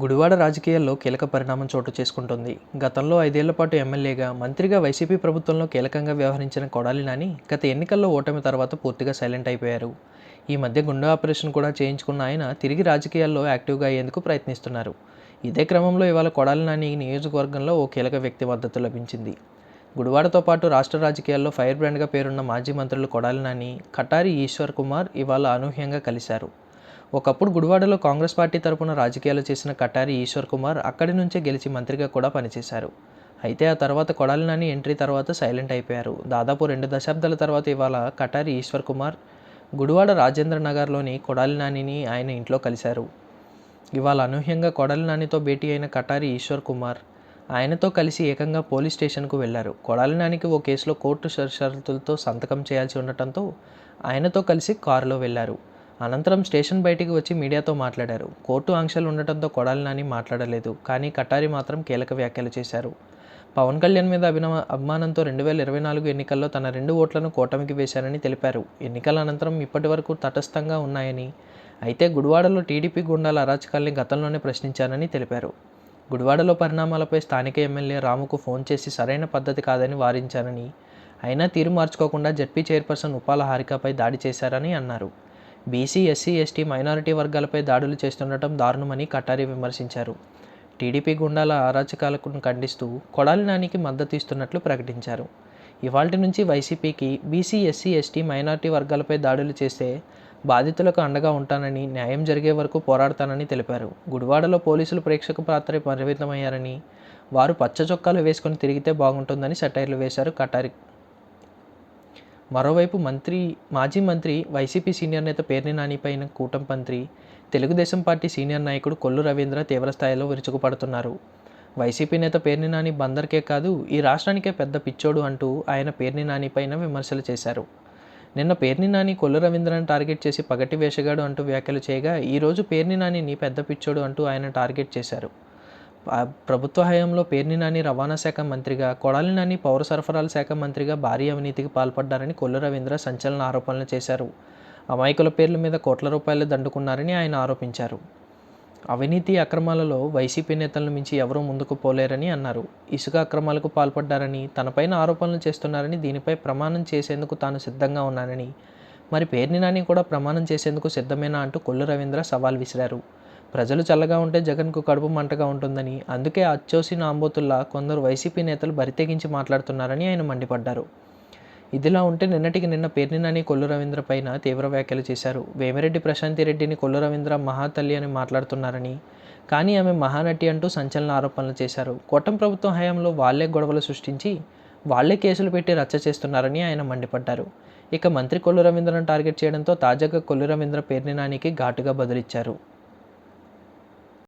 గుడివాడ రాజకీయాల్లో కీలక పరిణామం చోటు చేసుకుంటుంది. గతంలో ఐదేళ్ళ పాటు ఎమ్మెల్యేగా మంత్రిగా వైసీపీ ప్రభుత్వంలో కీలకంగా వ్యవహరించిన కొడాలి నాని గత ఎన్నికల్లో ఓటమి తర్వాత పూర్తిగా సైలెంట్ అయిపోయారు. ఈ మధ్య గుండె ఆపరేషన్ కూడా చేయించుకున్న ఆయన తిరిగి రాజకీయాల్లో యాక్టివ్గా అయ్యేందుకు ప్రయత్నిస్తున్నారు. ఇదే క్రమంలో ఇవాళ కొడాలి నాని నియోజకవర్గంలో ఓ కీలక వ్యక్తి మద్దతు లభించింది. గుడివాడతో పాటు రాష్ట్ర రాజకీయాల్లో ఫైర్ బ్రాండ్గా పేరున్న మాజీ మంత్రులు కొడాలి నాని కటారి ఈశ్వర్ కుమార్ ఇవాళ అనూహ్యంగా కలిశారు. ఒకప్పుడు గుడివాడలో కాంగ్రెస్ పార్టీ తరపున రాజకీయాలు చేసిన కటారి ఈశ్వర్ కుమార్ అక్కడి నుంచే గెలిచి మంత్రిగా కూడా పనిచేశారు. అయితే ఆ తర్వాత కొడాలి నాని ఎంట్రీ తర్వాత సైలెంట్ అయిపోయారు. దాదాపు రెండు దశాబ్దాల తర్వాత ఇవాళ కటారి ఈశ్వర్ కుమార్ గుడివాడ రాజేంద్ర నగర్లోని కొడాలి నానిని ఆయన ఇంట్లో కలిశారు. ఇవాళ అనూహ్యంగా కొడాలి నానితో భేటీ అయిన కటారి ఈశ్వర్ కుమార్ ఆయనతో కలిసి ఏకంగా పోలీస్ స్టేషన్కు వెళ్ళారు. కొడాలి నానికి ఓ కేసులో కోర్టు షరతులతో సంతకం చేయాల్సి ఉండటంతో ఆయనతో కలిసి కారులో వెళ్ళారు. అనంతరం స్టేషన్ బయటికి వచ్చి మీడియాతో మాట్లాడారు. కోర్టు ఆంక్షలు ఉండటంతో కొడాలి నాని మాట్లాడలేదు కానీ కటారి మాత్రం కీలక వ్యాఖ్యలు చేశారు. పవన్ కళ్యాణ్ మీద అభినవ అభిమానంతో రెండు వేల ఇరవై నాలుగు ఎన్నికల్లో తన రెండు ఓట్లను కూటమికి వేశారని తెలిపారు. ఎన్నికల అనంతరం ఇప్పటి వరకు తటస్థంగా ఉన్నాయని అయితే గుడివాడలో టీడీపీ గుండాల అరాచకాల్ని గతంలోనే ప్రశ్నించానని తెలిపారు. గుడివాడలో పరిణామాలపై స్థానిక ఎమ్మెల్యే రాముకు ఫోన్ చేసి సరైన పద్ధతి కాదని వారించానని అయినా తీరు మార్చుకోకుండా జడ్పీ చైర్పర్సన్ ఉపాల హారికపై దాడి చేశారని అన్నారు. బీసీ ఎస్సీ ఎస్టీ మైనారిటీ వర్గాలపై దాడులు చేస్తుండటం దారుణమని కటారి విమర్శించారు. టీడీపీ గుండాల అరాచకాలకు ఖండిస్తూ కొడాలి నానికి మద్దతు ఇస్తున్నట్లు ప్రకటించారు. ఇవాల్టి నుంచి వైసీపీకి బీసీ ఎస్సీ ఎస్టీ మైనారిటీ వర్గాలపై దాడులు చేస్తే బాధితులకు అండగా ఉంటానని న్యాయం జరిగే వరకు పోరాడతానని తెలిపారు. గుడివాడలో పోలీసులు ప్రేక్షక పాత్ర పరిమితమయ్యారని వారు పచ్చ చొక్కాలు వేసుకొని తిరిగితే బాగుంటుందని సెటైర్లు వేశారు కటారి మరోవైపు మంత్రి మాజీ మంత్రి వైసీపీ సీనియర్ నేత పేర్ని నానిపైన కూటమి మంత్రి తెలుగుదేశం పార్టీ సీనియర్ నాయకుడు కొల్లు రవీంద్ర తీవ్రస్థాయిలో విరుచుకుపడుతున్నారు. వైసీపీ నేత పేర్ని నాని బందర్కే కాదు ఈ రాష్ట్రానికే పెద్ద పిచ్చోడు అంటూ ఆయన పేర్ని నానిపైన విమర్శలు చేశారు. నిన్న పేర్ని నాని కొల్లు రవీంద్రను టార్గెట్ చేసి పగటి వేషగాడు అంటూ వ్యాఖ్యలు చేయగా ఈరోజు పేర్ని నానిని పెద్ద పిచ్చోడు అంటూ ఆయన టార్గెట్ చేశారు. ప్రభుత్వ హయాంలో పేర్ని నాని రవాణా శాఖ మంత్రిగా కొడాలి నాని పౌర సరఫరాల శాఖ మంత్రిగా భారీ అవినీతికి పాల్పడ్డారని కొల్లు రవీంద్ర సంచలన ఆరోపణలు చేశారు. అమాయకుల పేర్ల మీద కోట్ల రూపాయలు దండుకున్నారని ఆయన ఆరోపించారు. అవినీతి అక్రమాలలో వైసీపీ నేతలను మించి ఎవరూ ముందుకు పోలేరని అన్నారు. ఇసుక అక్రమాలకు పాల్పడ్డారని తనపైన ఆరోపణలు చేస్తున్నారని దీనిపై ప్రమాణం చేసేందుకు తాను సిద్ధంగా ఉన్నానని. మరి పేర్ని నాని కూడా ప్రమాణం చేసేందుకు సిద్ధమేనా అంటూ కొల్లు రవీంద్ర సవాల్ విసిరారు. ప్రజలు చల్లగా ఉంటే జగన్కు కడుపు మంటగా ఉంటుందని అందుకే అచ్చోసి నాంబోతుల్లా కొందరు వైసీపీ నేతలు బరితెగించి మాట్లాడుతున్నారని ఆయన మండిపడ్డారు. ఇదిలా ఉంటే నిన్నటికి నిన్న పేర్నినాని కొల్లు రవీంద్ర పైన తీవ్ర వ్యాఖ్యలు చేశారు. వేమిరెడ్డి ప్రశాంతి రెడ్డిని కొల్లు రవీంద్ర మహాతల్లి అని మాట్లాడుతున్నారని కానీ ఆమె మహానటి అంటూ సంచలన ఆరోపణలు చేశారు. కోటం ప్రభుత్వం హయాంలో వాళ్ళే గొడవలు సృష్టించి వాళ్ళే కేసులు పెట్టి రచ్చ చేస్తున్నారని ఆయన మండిపడ్డారు. ఇక మంత్రి కొల్లు రవీంద్రను టార్గెట్ చేయడంతో తాజాగా కొల్లు రవీంద్ర పేర్నినానికి ఘాటుగా బదులిచ్చారు.